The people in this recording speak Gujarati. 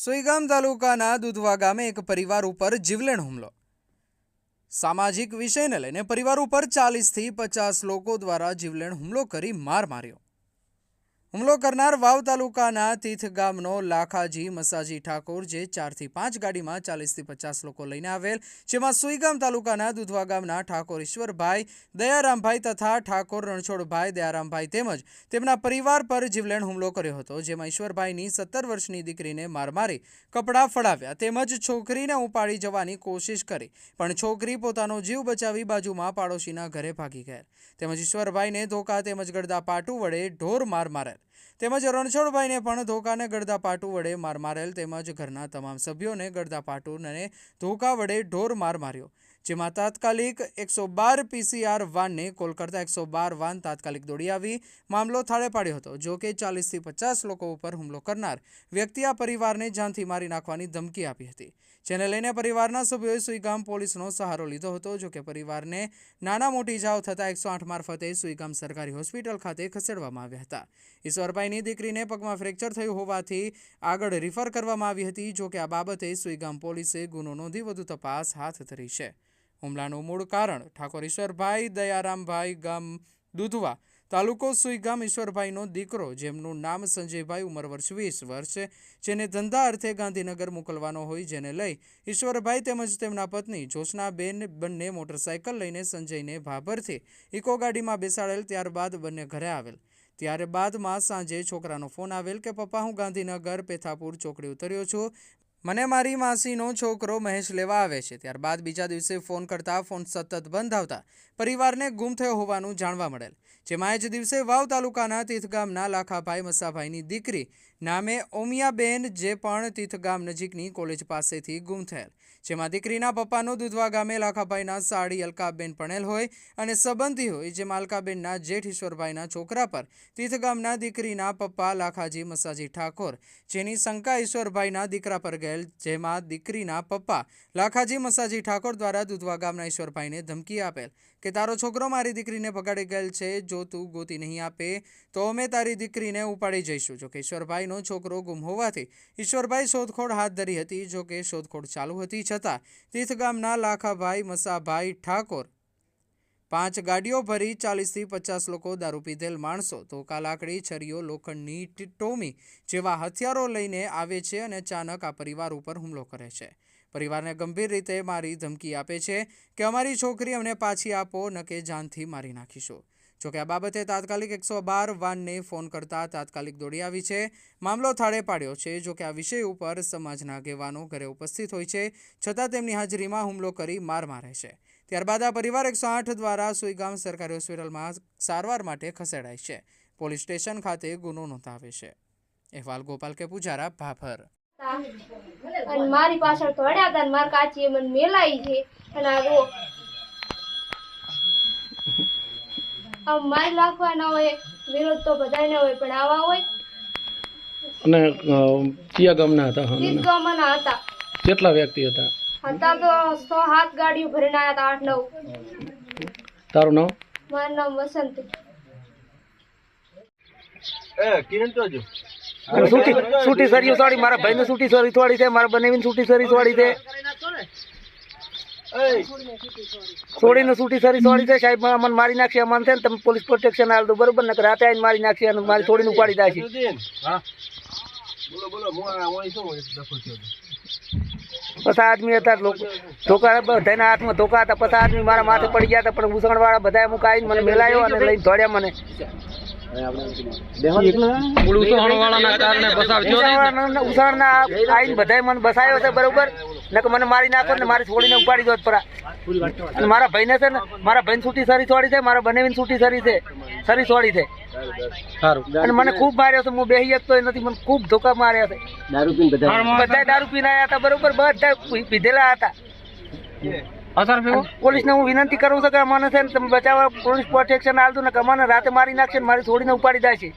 સોઈગામ તાલુકાના દુધવા ગામે એક પરિવાર ઉપર જીવલેણ હુમલો. સામાજિક વિષયને લઈને પરિવાર ઉપર ચાલીસથી પચાસ લોકો દ્વારા જીવલેણ હુમલો કરી માર માર્યો. હુમલો કરનાર વાવ તાલુકાના તીથ ગામનો લાખાજી, મસાજી ઠાકોર જે ચારથી પાંચ ગાડીમાં ચાલીસથી પચાસ લોકો લઈને આવેલ, જેમાં સુઈગામ તાલુકાના દુધવા ગામના ઠાકોર ઈશ્વરભાઈ દયારામભાઈ તથા ઠાકોર રણછોડભાઈ, દયારામભાઈ તેમજ તેમના પરિવાર પર જીવલેણ હુમલો કર્યો હતો, જેમાં ઈશ્વરભાઈની સત્તર વર્ષની દીકરીને માર મારી કપડાં ફડાવ્યા, તેમજ છોકરીને ઉપાડી જવાની કોશિશ કરી, પણ છોકરી પોતાનો જીવ બચાવી બાજુમાં પાડોશીના ઘરે ભાગી ગયા તેમજ ઈશ્વરભાઈને ધોકા તેમજ ગળદા પાટું વડે ઢોર માર મારેલ. તેમજ રણછોડભાઈને પણ ધોકાને ગળદા પાટું વડે માર મારેલ તેમજ ઘરના તમામ સભ્યોને ગળદા પાટું અને ધોકા વડે ઢોર માર માર્યો. જેમાં તાત્કાલિક એકસો બાર પીસીઆર વાનને કોલ કરતા એકસો બાર વાન તાત્કાલિક દોડી આવી મામલો થાળે પાડ્યો હતો, જો કે ચાલીસથી પચાસ લોકો ઉપર હુમલો કરનાર વ્યક્તિ આ પરિવારને જાનથી મારી નાખવાની ધમકી આપી હતી. જેને લઈને પરિવારના સભ્યોએ સુઈગામ પોલીસનો સહારો લીધો હતો, જો કે પરિવારને નાના મોટી ઇજાઓ થતાં એકસો આઠ મારફતે સુઈગામ સરકારી હોસ્પિટલ ખાતે ખસેડવામાં આવ્યા હતા. ઈશ્વરભાઈની દીકરીને પગમાં ફ્રેક્ચર થયું હોવાથી આગળ રિફર કરવામાં આવી હતી, જો કે આ બાબતે સુઈગામ પોલીસે ગુનો નોંધી વધુ તપાસ હાથ ધરી છે. હુમલાનું મૂળ કારણ ઠાકોર ઈશ્વરભાઈ દયારામભાઈ ગામ દુધવા તાલુકો સુઈગામ ઈશ્વરભાઈનો દીકરો જેમનું નામ સંજયભાઈ ઉંમર વર્ષ વીસ વર્ષ જેને ધંધા અર્થે ગાંધીનગર મોકલવાનો હોય જેને લઈ ઈશ્વરભાઈ તેમજ તેમના પત્ની જોશનાબેન બંને મોટરસાયકલ લઈને સંજયને ભાભરથી ઇકો ગાડીમાં બેસાડેલ ત્યારબાદ બંને ઘરે આવેલ. ત્યારે બાદમાં સાંજે છોકરાનો ફોન આવેલ કે, પપ્પા, હું ગાંધીનગર પેથાપુર ચોકડી ઉતર્યો છું. મને મારી માસીનો છોકરો મહેશ લેવા આવે છે. ત્યારબાદ બીજા દિવસે ફોન કરતા ફોન સતત બંધ આવતા પરિવારને ગુમ થયો હોવાનું જાણવા મળેલ. જેમાં એ જ દિવસે વાવ તાલુકાના તીથગામના લાખાભાઈ મસાભાઈની દીકરી નામે ઓમિયાબેન, જે પણ તીથગામ નજીકની કોલેજ પાસેથી ગુમ થયેલ. જેમાં દીકરીના પપ્પાનો દુધવા ગામે લાખાભાઈના સાડી અલકાબેન પણેલ હોય અને સંબંધી હોય, જેમાં અલકાબેનના જેઠ ઈશ્વરભાઈના છોકરા પર તીથગામના દીકરીના પપ્પા લાખાજી મસાજી ઠાકોર, જેની શંકા ઈશ્વરભાઈના દીકરા પર ગયેલ જેમાં દીકરીના પપ્પા લાખાજી મસાજી ઠાકોર દ્વારા દુધવા ગામના ઈશ્વરભાઈને ધમકી આપેલ. કે તારો છોકરો મારી દીકરીને પગાડી ગયેલ છે, જો તું ગોતી નહીં આપે, તો અમે તારી દીકરીને ઉપાડી જઈશું. જોકે ઈશ્વરભાઈનો છોકરો ગુમ હોવાથી ઈશ્વરભાઈ શોધખોળ હાથ ધરી હતી. જો કે શોધખોળ ચાલુ હતી છતાં તીર્થ ગામના લાખાભાઈ મસાભાઈ ઠાકોર પાંચ ગાડીઓ ભરી ચાલીસથી પચાસ લોકો દારૂ પીધેલ માણસો. ધોકા લાકડી છરીઓ, લોખંડની ટોમી જેવા હથિયારો લઈને આવે છે અને અચાનક આ પરિવાર ઉપર હુમલો કરે છે. પરિવારને ગંભીર રીતે મારી ધમકી આપે છે કે અમારી છોકરી અમને પાછી આપો, ન કે જાનથી મારી નાખીશું. જોકે આ બાબતે તાત્કાલિક એકસો બાર વાનને ફોન કરતા તાત્કાલિક દોડી આવી છે. મામલો થાળે પાડ્યો છે. જોકે આ વિષય ઉપર સમાજના આગેવાનો ઘરે ઉપસ્થિત હોય છે. છતાં તેમની હાજરીમાં હુમલો કરી માર મારે છે. ત્યારબાદ આ પરિવાર એકસો આઠ દ્વારા સુઈગામ સરકારી હોસ્પિટલમાં સારવાર માટે ખસેડાય છે. પોલીસ સ્ટેશન ખાતે ગુનો નોંધાવે છે. અહેવાલ ગોપાલ કે પૂજારા ભાભર. અને મારી પાછળ ધોડ્યા હતા મારી કાચીએ મને મેલાઈ છે. અને આ મારી લાખવાના હોય વિરોધ તો બધાને હોય પણ આવા હોય. અને કયા ગામના હતા? હા ગામના હતા. કેટલા વ્યક્તિ હતા? હતા તો સો હાથ ગાડીઓ ભરીને આવ્યા હતા આઠ નવ. તારું નામ? મારું નામ વસંત. સૂટી સૂટી સરી સોડી મારા ભાઈને સૂટી સરી સોડી છે મારા બનેવીને સૂટી સરી સોડી છે. સોડીને સૂટી સરી સોડી છે સાહેબ મને મારી નાખશે અમને છે ને તમે પોલીસ પ્રોટેક્શન આલ દો બરોબર? ને રાતે આવીને મારી નાખશે અને મારી છોડીને ઉપાડી દાશે પછી આદમી હતા ધોકા બધાના હાથમાં ધોકા હતા પછી આદમી મારા માથે પડી ગયા હતા પણ ઉસણ વાળા બધા અમુક આવીને મને મેલાયો અને લઈને દોડ્યા મને. ઉસાણના આવીને બધાએ મને બસાયો છે બરોબર? નકર મને મારી નાખો ને મારી છોડીને ઉપાડી દો પરા. અને મારા ભાઈને છે ને મારા ભાઈને છૂટી સરી છોડી છે મારા બનેવીને છૂટી સરી છે સરી છોડી છે. સારું અને મને ખૂબ માર્યો છે હું બેહી જતો નથી મને ખૂબ ધોકા માર્યા છે. બધા દારૂ પીને આવ્યા હતા બરોબર બધા પીધેલા હતા. પોલીસને હું વિનંતી કરું છું કે અમને છે ને તમે બચાવવા પોલીસ પ્રોટેક્શન આલતું ને કે અમને રાતે મારી નાખશે ને મારી છોડીને ઉપાડી જાય છે.